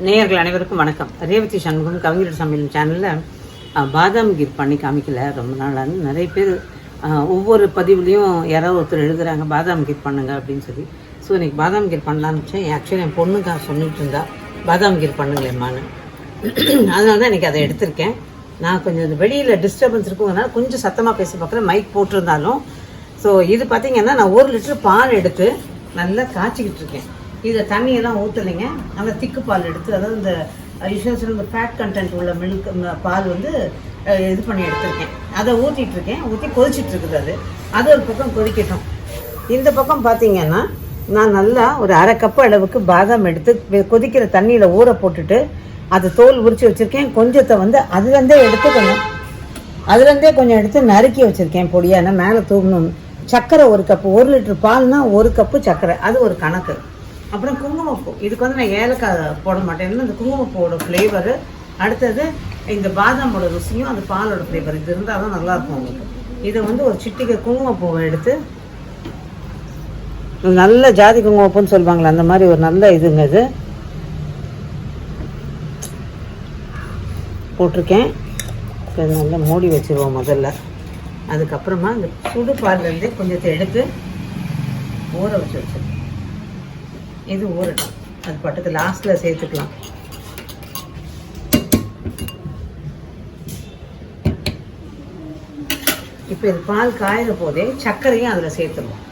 நேயர்கள் அனைவருக்கும் வணக்கம். ரேவதி சண்முகம் கவிஞர் சமையல் சேனலில் பாதாம் கீர் பண்ணி காமிக்கல ரொம்ப நாளாக நிறைய பேர் ஒவ்வொரு பதிவுலேயும் யாராவது ஒருத்தர் எழுதுகிறாங்க பாதாம் கீர் பண்ணுங்க அப்படின்னு சொல்லி. ஸோ இன்றைக்கி பாதாம் கீர் பண்ணலான்னு வச்சேன் ஆக்சுவலி என் பொண்ணுக்காக சொல்லிட்டு இருந்தா பாதாம் கீர் பண்ணுங்களேம்மான்னு. அதனால தான் இன்னைக்கு அதை எடுத்திருக்கேன். நான் கொஞ்சம் வெளியில் டிஸ்டர்பன்ஸ் இருக்குங்கிறனால கொஞ்சம் சத்தமாக பேச பார்க்குறேன் மைக் போட்டிருந்தாலும். ஸோ இது பார்த்திங்கன்னா நான் ஒரு லிட்டர் பால் எடுத்து நல்லா காய்ச்சிக்கிட்டு இருக்கேன். இதில் தண்ணியெல்லாம் ஊற்றலைங்க நல்லா திக்கு பால் எடுத்து அதாவது இந்த யூஸ்வல் இந்த ஃபேட் கண்டென்ட் உள்ள மில்க் பால் வந்து இது பண்ணி எடுத்திருக்கேன். அதை ஊற்றிட்டுருக்கேன் ஊற்றி கொதிச்சிட்ருக்குது அது. அது ஒரு பக்கம் கொதிக்கட்டும். இந்த பக்கம் பார்த்தீங்கன்னா நான் நல்லா ஒரு அரை கப்பு அளவுக்கு பாதாம் எடுத்து கொதிக்கிற தண்ணியில் ஊற போட்டுட்டு அது தோல் உரிச்சு வச்சுருக்கேன். கொஞ்சத்தை வந்து அதுலேருந்தே எடுத்து கொஞ்சம் அதுலேருந்தே கொஞ்சம் எடுத்து நறுக்கி வச்சுருக்கேன் பொடியாக மேலே தூங்கணும் சர்க்கரை ஒரு கப்பு ஒரு லிட்டர் பால்னால் ஒரு கப்பு சர்க்கரை. அது ஒரு கணக்கு. அப்புறம் குங்குமப்பூ. இதுக்கு வந்து நான் ஏலக்காய் போட மாட்டேன். ஏன்னா இந்த குங்குமப்பூவோட ஃப்ளேவரு அடுத்தது இந்த பாதாமோட ருசியும் அந்த பாலோட ஃப்ளேவர் இது இருந்தால் தான் நல்லாயிருக்கும் உங்களுக்கு. இதை வந்து ஒரு சிட்டிகை குங்குமப்பூவை எடுத்து நல்ல ஜாதி குங்குமப்பூன்னு சொல்லுவாங்களே அந்த மாதிரி ஒரு நல்ல இதுங்க இது. போட்டிருக்கேன். நல்லா மூடி வச்சுருவோம் முதல்ல. அதுக்கப்புறமா இந்த சுடு பால்லேருந்து கொஞ்சத்தை எடுத்து ஊற வச்சு வச்சிருக்கேன். இது ஊறட்டும் அது பட்டத்து லாஸ்ட்டில் சேர்த்துக்கலாம். இப்போ இது பால் காயிற போதே சர்க்கரையும் அதில் சேர்த்துருவோம்.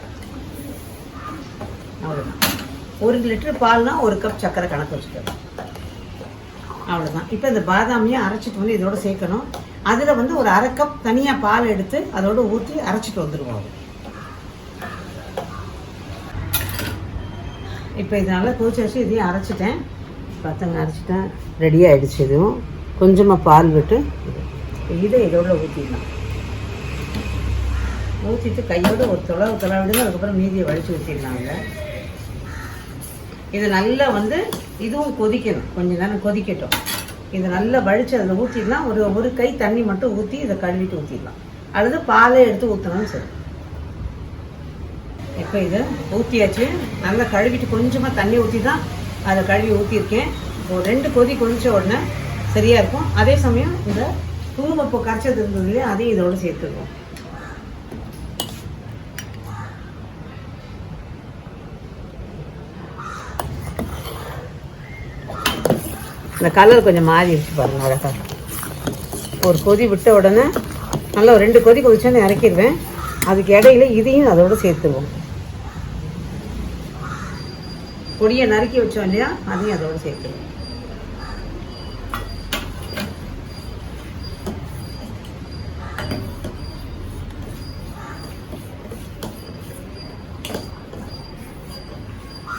அவ்வளோதான் ஒரு லிட்டர் பால்னா ஒரு கப் சர்க்கரை கணக்கு வச்சுக்கணும். அவ்வளோதான் இப்போ இந்த பாதாமியும் அரைச்சிட்டு வந்து இதோட சேர்க்கணும். அதில் வந்து ஒரு அரை கப் தனியாக பால் எடுத்து அதோட ஊற்றி அரைச்சிட்டு வந்துடுவோம் இப்போ இது நல்லா கொதிச்சு வச்சு இதையும் அரைச்சிட்டேன். பத்தங்க அரைச்சிட்டேன். ரெடி ஆயிடுச்சு இதுவும். கொஞ்சமாக பால் விட்டு இதை இதோட ஊற்றிடலாம் ஊற்றிட்டு கையோட ஒரு தொலை தொலை விடுங்க. அதுக்கப்புறம் மீதியை வடித்து ஊற்றிடலாங்க இது. நல்லா வந்து இதுவும் கொதிக்கணும். கொஞ்ச நேரம் கொதிக்கட்டும். இது நல்லா வழிச்சு அதில் ஊற்றிடலாம் ஒரு ஒரு கை தண்ணி மட்டும் ஊற்றி இதை கழுவிட்டு ஊற்றிடலாம் அல்லது பாலே எடுத்து ஊற்றணும்னு சரி இப்போ இதை ஊற்றியாச்சு நல்லா கழுவிட்டு கொஞ்சமாக தண்ணி ஊற்றி தான் அதை கழுவி ஊற்றிருக்கேன் இப்போ ரெண்டு கொதி கொதித்த உடனே சரியாக இருக்கும். அதே சமயம் இந்த குங்குமப்பூ கரைச்சது இருந்தது இல்லையா அதையும் இதோட சேர்த்துக்குவோம் இந்த கலர் கொஞ்சம் மாறிடுச்சு பாருங்க அழகாக ஒரு கொதி விட்ட உடனே நல்லா ஒரு ரெண்டு கொதி கொதிச்சோன்னு இறக்கிடுவேன். அதுக்கு இடையில இதையும் அதோட சேர்த்துருவோம். பொடியை நறுக்கி வச்சோம் இல்லையா? அதையும் அதோட சேர்த்துருவோம்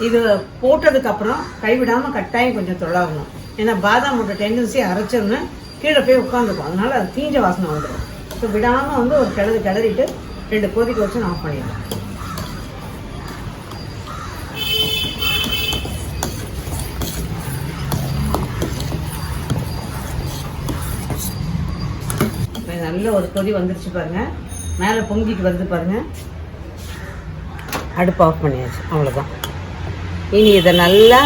இது போட்டதுக்கு அப்புறம் கைவிடாம கட்டாயம் கொஞ்சம் தொழாகணும். ஏன்னா பாதாமோட டெண்டன்சி அரைச்சோன்னு கீழே போய் உட்காந்துக்கும் அதனால அது தீஞ்ச வாசனை வந்துடும். ஸோ விடாம வந்து ஒரு கிளறு கிளறிட்டு ரெண்டு கொதிக்க வச்சு நான் ஆஃப் பண்ணிடுறேன் நல்ல ஒரு கொதி வந்துருச்சு பாருங்க. மேலே பொங்கிட்டு வருது பாருங்க. அடுப்பு ஆஃப் பண்ணியாச்சு. அவ்வளோதான் இனி இதை நல்லா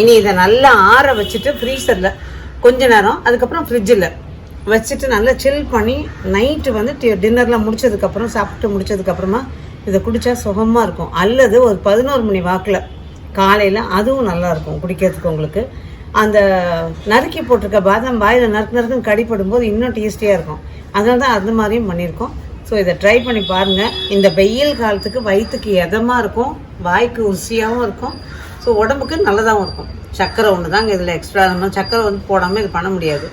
இனி இதை நல்லா ஆற வச்சுட்டு ஃப்ரீசரில் கொஞ்ச நேரம் அதுக்கப்புறம் ஃப்ரிட்ஜில் வச்சுட்டு நல்லா சில் பண்ணி நைட்டு வந்து டின்னர்லாம் முடிச்சதுக்கப்புறம் சாப்பிட்டு முடிச்சதுக்கப்புறமா இதை குடித்தா சுகமாக இருக்கும். அல்லது ஒரு பதினோரு மணி வாக்கில் காலையில் அதுவும் நல்லாயிருக்கும் குடிக்கிறதுக்கு உங்களுக்கு. அந்த நறுக்கி போட்டிருக்க பாதாம் வாயில் நறுக்கு நறுக்குன்னு கடிப்படும் போது இன்னும் டேஸ்டியாக இருக்கும். அதனால தான் அந்த மாதிரியும் பண்ணியிருக்கோம். ஸோ இதை ட்ரை பண்ணி பாருங்கள் இந்த வெயில் காலத்துக்கு வயிற்றுக்கு எதமாக இருக்கும் வாய்க்கு ருசியாகவும் இருக்கும். ஸோ உடம்புக்கு நல்லதாகவும் இருக்கும். சர்க்கரை ஒன்று தாங்க இதில் எக்ஸ்ட்ரா நம்ம சர்க்கரை வந்து போடாமல் இது பண்ண முடியாது.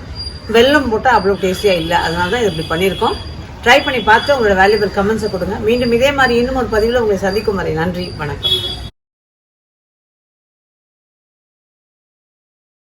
வெல்லம் போட்டால் அவ்வளோ டேஸ்டியாக இல்லை. அதனால தான் இது இப்படி பண்ணியிருக்கோம். ட்ரை பண்ணி பார்த்து உங்களோட வேல்யூபிள் கமெண்ட்ஸை கொடுங்க. மீண்டும் இதே மாதிரி இன்னும் ஒரு பதிவில் உங்களை சந்திக்கும் வரை நன்றி. வணக்கம்.